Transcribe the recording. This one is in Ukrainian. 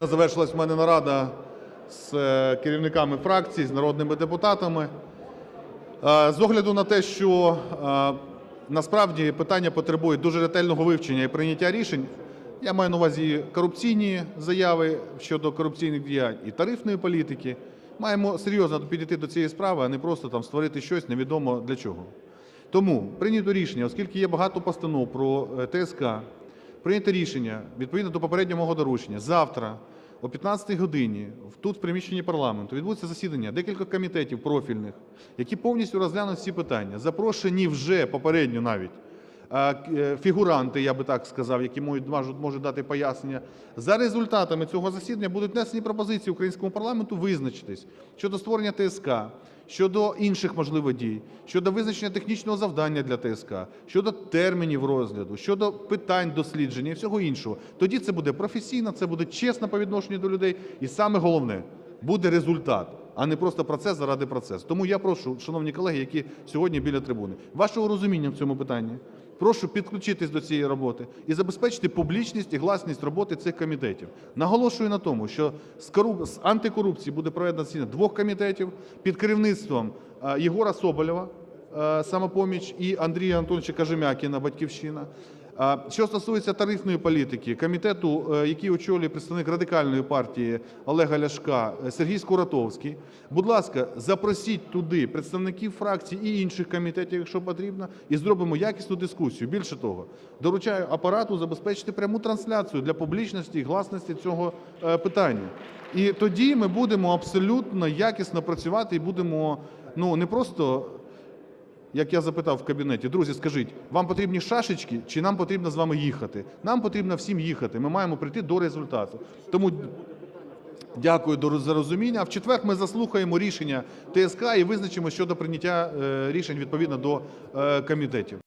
Завершилась в мене нарада з е, керівниками фракцій, з народними депутатами. Е, З огляду на те, що е, насправді питання потребує дуже ретельного вивчення і прийняття рішень, я маю на увазі корупційні заяви щодо корупційних діянь і тарифної політики. Маємо серйозно підійти до цієї справи, а не просто там створити щось невідомо для чого. Тому прийнято рішення, оскільки є багато постанов про ТСК, прийнято рішення відповідно до попереднього мого доручення. Завтра о 15 годині тут, в приміщенні парламенту, відбудеться засідання декількох комітетів профільних, які повністю розглянуть всі питання. Запрошені вже попередньо навіть к- е, фігуранти, я би так сказав, які можуть дати пояснення. За результатами цього засідання будуть внесені пропозиції українському парламенту визначитись щодо створення ТСК, щодо інших можливо дій, щодо визначення технічного завдання для ТСК, щодо термінів розгляду, щодо питань дослідження і всього іншого. Тоді це буде професійно, це буде чесно по відношенню до людей, і саме головне буде результат, а не просто процес заради процесу. Тому я прошу, шановні колеги, які сьогодні біля трибуни, вашого розуміння в цьому питанні. Прошу підключитись до цієї роботи і забезпечити публічність і гласність роботи цих комітетів. Наголошую на тому, що з, кору... з антикорупції буде проведено засідання двох комітетів під керівництвом е, Єгора Соболєва, е, самопоміч, і Андрія Антоновича Кожем'якіна, Батьківщина. Що стосується тарифної політики, комітету, е, який очолює представник радикальної партії Олега Ляшка е, Сергій Скуратовський, будь ласка, запросіть туди представників фракцій і інших комітетів, якщо потрібно, і зробимо якісну дискусію. Більше того, доручаю апарату забезпечити пряму трансляцію для публічності і гласності цього е, питання. І тоді ми будемо абсолютно якісно працювати і будемо ну не просто як я запитав в кабінеті, друзі, скажіть, вам потрібні шашечки чи нам потрібно з вами їхати? Нам потрібно всім їхати. Ми маємо прийти до результату. Тому дякую за розуміння. А в четвер ми заслухаємо рішення ТСК і визначимо щодо прийняття е, рішень відповідно до е, комітетів.